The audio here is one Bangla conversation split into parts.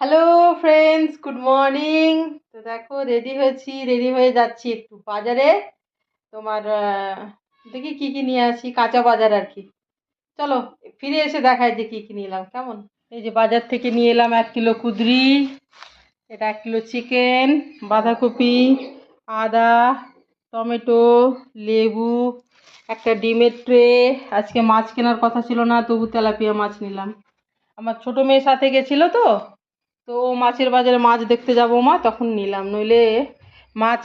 হ্যালো ফ্রেন্ডস গুড মর্নিং তো দেখো রেডি হয়েছি রেডি হয়ে যাচ্ছি একটু বাজারে। তোমার দেখি কি কি নিয়ে আসি, কাঁচা বাজার আর কি। চলো, ফিরে এসে দেখায় যে কি কি নিয়ে এলাম কেমন? এই যে বাজার থেকে নিয়ে এলাম এক কিলো কুদরি, এটা এক কিলো চিকেন, বাঁধাকপি, আদা টমেটো লেবু একটা ডিমের ট্রে। আজকে মাছ কেনার কথা ছিল না তবু তেলাপিয়া মাছ নিলাম। আমার ছোটো মেয়ের সাথে গেছিল তো তো মাছের বাজারে মাছ দেখতে যাব মা তখন নিলাম। নইলে মাছ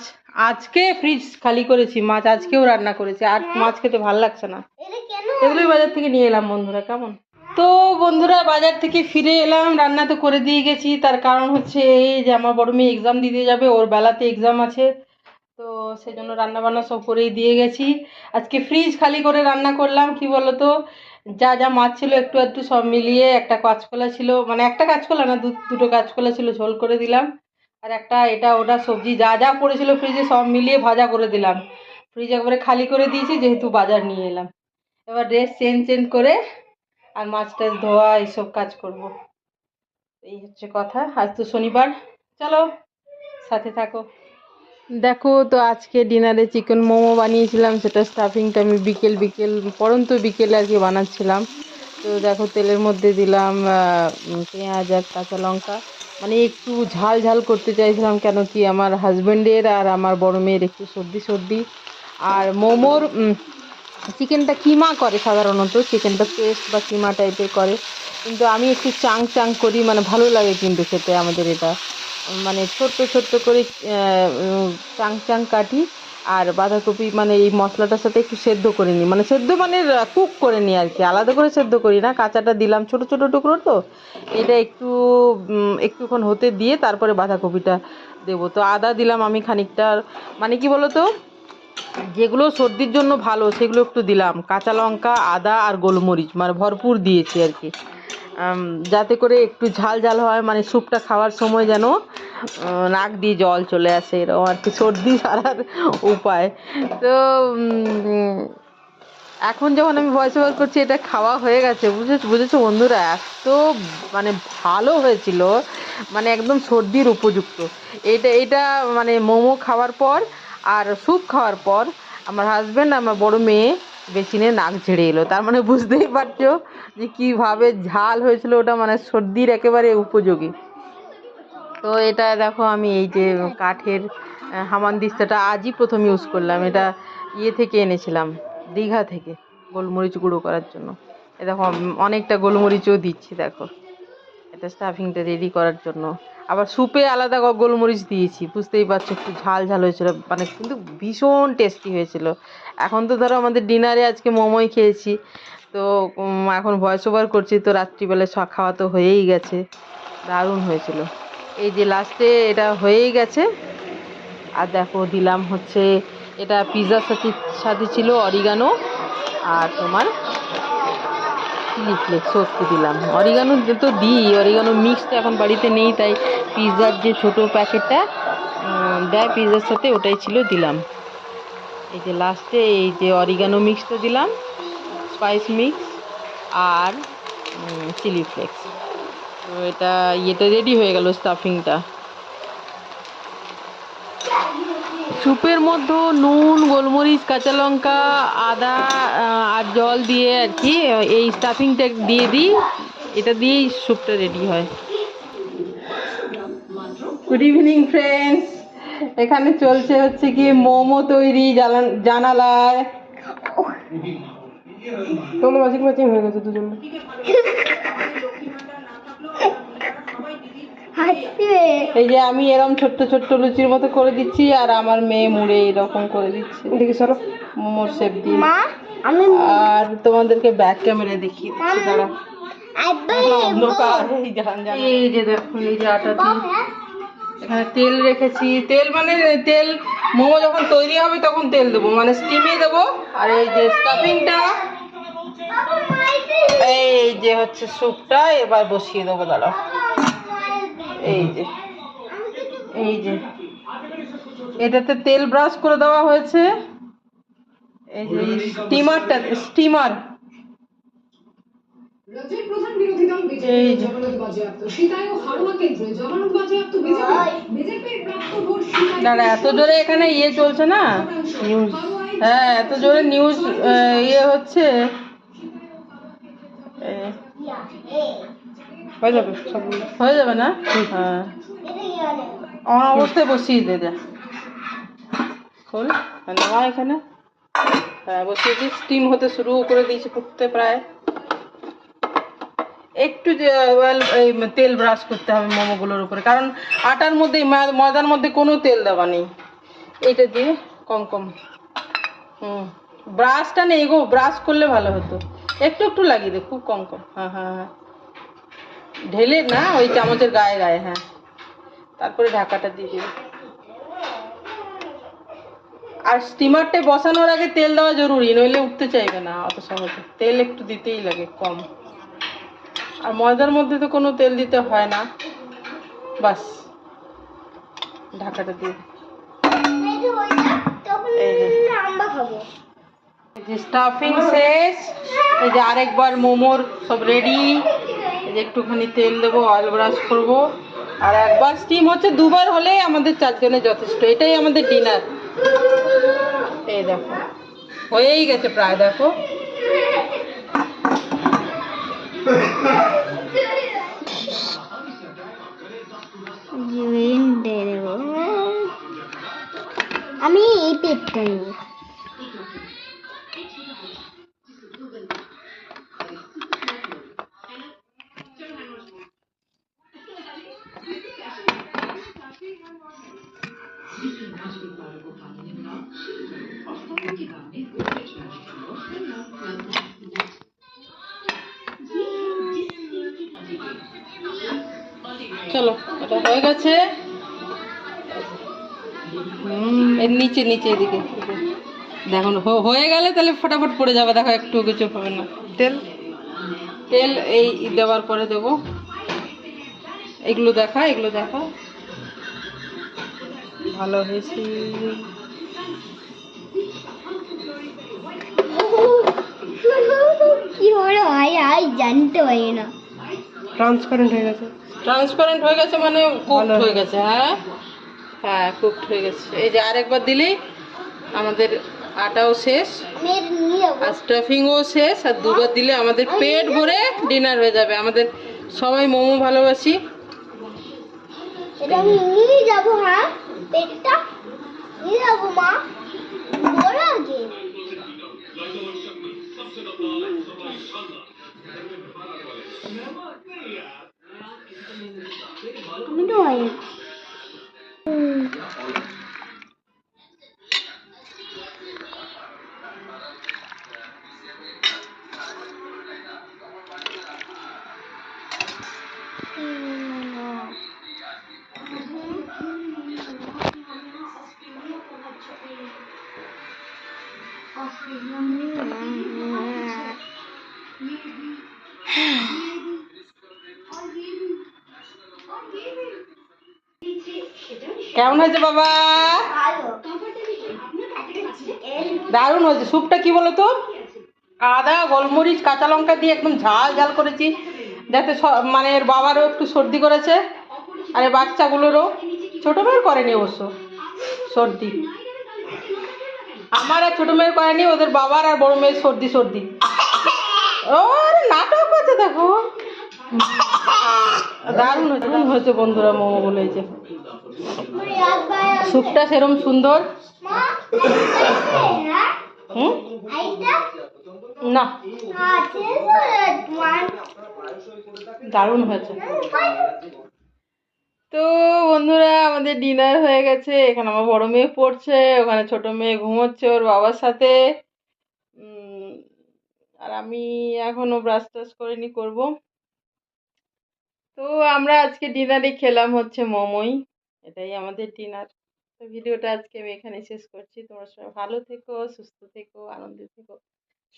আজকে ফ্রিজ খালি করেছি মাছ আজকেও রান্না করেছি। আর মাছ খেতে ভালো লাগছে না। এগুলোই বাজার থেকে নিয়ে এলাম বন্ধুরা কেমন? তো বন্ধুরা বাজার থেকে ফিরে এলাম রান্না তো করে দিয়ে গেছি। তার কারণ হচ্ছে এই যে আমার বড় মেয়ে এক্সাম দিতে যাবে ওর বেলাতে এক্সাম আছে। তো সেজন্য রান্না বান্না সব করেই দিয়ে গেছি। আজকে ফ্রিজ খালি করে রান্না করলাম, কি বলতো? যা যা মাছ ছিল একটু একটু সব মিলিয়ে একটা কাঁচকলা ছিল মানে একটা কাঁচকলা না দুটো কাঁচকলা ছিল ঝোল করে দিলাম। আর একটা এটা ওটা সবজি যা যা পড়েছিল ফ্রিজে সব মিলিয়ে ভাজা করে দিলাম। ফ্রিজ একবারে খালি করে দিয়েছি, যেহেতু বাজার নিয়ে এলাম। এবার ড্রেস চেঞ্জ চেঞ্জ করে আর মাছ টাছ ধোয়া এইসব কাজ করব। এই হচ্ছে কথা। আজ তো শনিবার। চলো, সাথে থাকো। দেখো তো আজকে ডিনারে চিকেন মোমো বানিয়েছিলাম, সেটা স্টাফিংটা আমি বিকেল বিকেল, পরন্ত বিকেলে আর কি বানাচ্ছিলাম। তো দেখো তেলের মধ্যে দিলাম পেঁয়াজ আর কাঁচা লঙ্কা। মানে একটু ঝাল ঝাল করতে চাইছিলাম, কেন কি আমার হাজব্যান্ডের আর আমার বড় মেয়ের একটু সর্দি সর্দি। আর মোমোর চিকেনটা কিমা করে সাধারণত চিকেনটা পেস্ট বা কিমা টাইপের করে। কিন্তু আমি একটু চাং চাং করি মানে ভালো লাগে কিন্তু খেতে আমাদের এটা। মানে ছোট্ট ছোট্ট করে চাং চাং কাটি আর বাঁধাকপি মানে এই মশলাটার সাথে একটু সেদ্ধ করে নিই। মানে সেদ্ধ মানে কুক করে নিই আর কি। আলাদা করে সেদ্ধ করি না, কাঁচাটা দিলাম ছোট ছোট টুকরো তো। এটা একটু একটুক্ষণ হতে দিয়ে তারপরে বাঁধাকপিটা দেবো। তো আদা দিলাম আমি খানিকটা। মানে কি বলো তো যেগুলো সর্দির জন্য ভালো, সেগুলো একটু দিলাম। কাঁচা লঙ্কা, আদা আর গোলমরিচ মানে ভরপুর দিয়েছি আর কি। যাতে করে একটু ঝাল ঝাল হয় মানে স্যুপটা খাওয়ার সময় যেন নাক দিয়ে জল চলে আসে, এরকম আর কি সর্দি সারার উপায়। তো এখন যখন আমি ভয়েস ওভার করছি, এটা খাওয়া হয়ে গেছে, বুঝেছ বুঝেছ বন্ধুরা? এত মানে ভালো হয়েছিল মানে একদম সর্দির উপযুক্ত। এটা এটা মানে মোমো খাওয়ার পর আর স্যুপ খাওয়ার পর, আমার হাজব্যান্ড আমার বড় মেয়ে বেসিনে নাক ঝেড়ে এলো। তার মানে বুঝতেই পারছ যে কীভাবে ঝাল হয়েছিল ওটা মানে সর্দির একেবারে উপযোগী। তো এটা দেখো আমি এই যে কাঠের হামান হামানদিস্তাটা আজই প্রথম ইউজ করলাম। এটা ইয়ে থেকে এনেছিলাম, দীঘা থেকে গোলমরিচ গুঁড়ো করার জন্য। এ দেখো, অনেকটা গোলমরিচও দিচ্ছি, দেখো। এটা স্টাফিংটা রেডি করার জন্য। আবার স্যুপে আলাদা গোলমরিচ দিয়েছি, বুঝতেই পারছ, একটু ঝাল ঝাল হয়েছিল মানে কিন্তু ভীষণ টেস্টি হয়েছিল। এখন তো ধরো আমাদের ডিনারে আজকে মোমোই খেয়েছি, তো এখন ভয়েস ওভার করছি, তো রাত্রিবেলায় স- খাওয়া তো হয়েই গেছে, দারুণ হয়েছিল। এই যে লাস্টে এটা হয়েই গেছে, আর দেখো দিলাম হচ্ছে, এটা পিৎজার সাথে সাথে ছিল অরিগানো আর তোমার চিলি ফ্লেক্স একটু দিলাম। অরিগানো তো দিই অরিগানো মিক্সটা এখন বাড়িতে নেই, তাই পিৎজার যে ছোটো প্যাকেটটা দেয় পিৎজার সাথে, ওটাই ছিল দিলাম। এই যে লাস্টে এই যে অরিগানো মিক্সটা দিলাম স্পাইস মিক্স আর চিলি ফ্লেক্স তো এটা ইয়েটা রেডি হয়ে গেল স্টাফিংটা স্যুপের মধ্যে নুন, গোলমরিচ, কাঁচা লঙ্কা, আদা আর জল দিয়ে আর কি, এই স্টাফিংটা দিয়ে দিই। এটা দিয়েই স্যুপটা রেডি হয়। গুড ইভিনিং ফ্রেন্ডস এখানে চলছে হচ্ছে কি মোমো তৈরি জানালায় তোমরা মাসিক মাসিক হয়ে গেছে দুজন। এই যে আমি এরকম ছোট্ট ছোট্ট লুচির মতো করে দিচ্ছি আর আমার মেয়ে মুড়ে এরকম করে দিচ্ছে। দেখি সরো। মোমোর শেপ দিয়ে। মা আমি আর তোমাদেরকে ব্যাক ক্যামেরা দেখিয়ে দিচ্ছি দাঁড়া এই যে দেখো এই যে আটা দিয়ে। এখানে তেল রেখেছি। তেল মানে তেল মোমো যখন তৈরি হবে তখন তেল দেবো। মানে স্টিমে দেবো। আর এই যে স্টাফিংটা এই যে হচ্ছে স্যুপটা এবার বসিয়ে দেবো দাঁড়াও। এই যে এই যে। এটাতে তেল ব্রাশ করে দেওয়া হয়েছে। এই যে স্টিমারটা স্টিমার। রাজ্যের প্রধান বিরোধী দল এই বিজেপি যে। জমানত বাজেয়াপ্ত। সীতায় ও হারোয়া কেন্দ্রে জমানত বাজেয়াপ্ত বিজেপির প্রাপ্ত ভোট দাঁড়া এত জোরে এখানে ইয়ে চলছে না? নিউজ হ্যাঁ এত জোরে নিউজ ইয়ে হচ্ছে। এ, হয়ে যাবে সবগুলো হয়ে যাবে না? হ্যাঁ। আমার অবস্থায় বসিয়ে দে যা খোল। আর নেওয়া এখানে। হ্যাঁ বসিয়ে দিই স্টিম হতে শুরু করে দিয়েছে ফুটতে প্রায়। একটু তেল ব্রাশ করতে হবে মোমোগুলোর উপরে। কারণ আটার মধ্যে ময়দার মধ্যে কোনো তেল দেওয়া নেই। এটা দিয়ে কম কম। হুম। ব্রাশটা নেই গো। ব্রাশ করলে ভালো হতো। একটু একটু লাগিয়ে দে। খুব কম কম। হ্যাঁ হ্যাঁ হ্যাঁ। ঢেলে, না, ওই চামচের গায়ে গায়ে হ্যাঁ। তারপরে ঢাকাটা দিয়ে দিবি। আর স্টিমারটা বসানোর আগে তেল দেওয়া জরুরি, নইলে উঠতে চাইবে না, অত সহজে। তেল একটু দিতেই লাগে, কম। আর ময়দার মধ্যে তো কোনো তেল দিতে হয় না। বাস, ঢাকাটা দিয়ে স্টাফিং শেষ। এই যে আরেকবার মোমোর সব রেডি যে একটুখানি তেল দেবো অয়েল ব্রাশ করব। আর একবার স্টিম হচ্ছে, দুবার হলে আমাদের চারজনের যথেষ্ট। এটাই আমাদের ডিনার এই দেখো, হয়েই গেছে প্রায়, দেখো। আমি এই পেটটা নেব চলো এটা হয়ে গেছে। এর নিচে নিচে এদিকে। দেখুন হয়ে গেলে তাহলে ফটাফট পড়ে যাবে। দেখো একটু কিছু হবে না। তেল? তেল এই দেওয়ার পরে দেব। এগুলো দেখা এগুলো দেখা। ভালো হয়েছে। কি হলো? আই আই জানতে পারি না। ট্রান্সপারেন্ট হয়ে গেছে। ট্রান্সপারেন্ট হয়ে গেছে মানে কুকড হয়ে গেছে হ্যাঁ? হ্যাঁ কুকড হয়ে গেছে। এই যে আরেকবার দিলেই আমাদের আটাও শেষ আর স্টাফিংও শেষ আর দুবার দিলে আমাদের পেট ভরে ডিনার হয়ে যাবে। আমাদের সবাই মোমো ভালোবাসি। এটা আমি নিয়ে যাব হ্যাঁ? পেটটা নিয়ে যাব মা। কেমন হয়েছে বাবা? দারুণ হয়েছে। স্যুপটা কি বলো তো আদা, গোলমরিচ, কাঁচা লঙ্কা দিয়ে একদম ঝাল ঝাল করেছি। যাতে মানে এর বাবারও একটু সর্দি করেছে আর বাচ্চাগুলোরও। ছোটো মেয়ের করেনি অবশ্য সর্দি। আমার আর ছোটো মেয়ের করেনি, ওদের বাবার আর বড় মেয়ের সর্দি সর্দি। ওর, নাটক হচ্ছে দেখো। দারুণ দারুণ হয়েছে বন্ধুরা, মোমো বলে এই স্যুপটা সেরম সুন্দর। হুম? না। দারুণ হয়েছে। তো বন্ধুরা, আমাদের ডিনার হয়ে গেছে। এখানে আমার বড় মেয়ে পড়ছে, ওখানে ছোট মেয়ে ঘুমোচ্ছে ওর বাবার সাথে। আর আমি এখনও ব্রাশ টাশ করিনি, করব। তো আমরা আজকে ডিনারে খেলাম হচ্ছে মোমোই। এটাই আমাদের ডিনার। তো ভিডিওটা আজকে আমি এখানে শেষ করছি। তোমরা সবাই ভালো থেকো, সুস্থ থেকো, আনন্দে থেকো।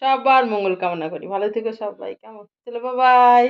সবার মঙ্গল কামনা করি। ভালো থেকো সবাই। কেমন? চলো বাই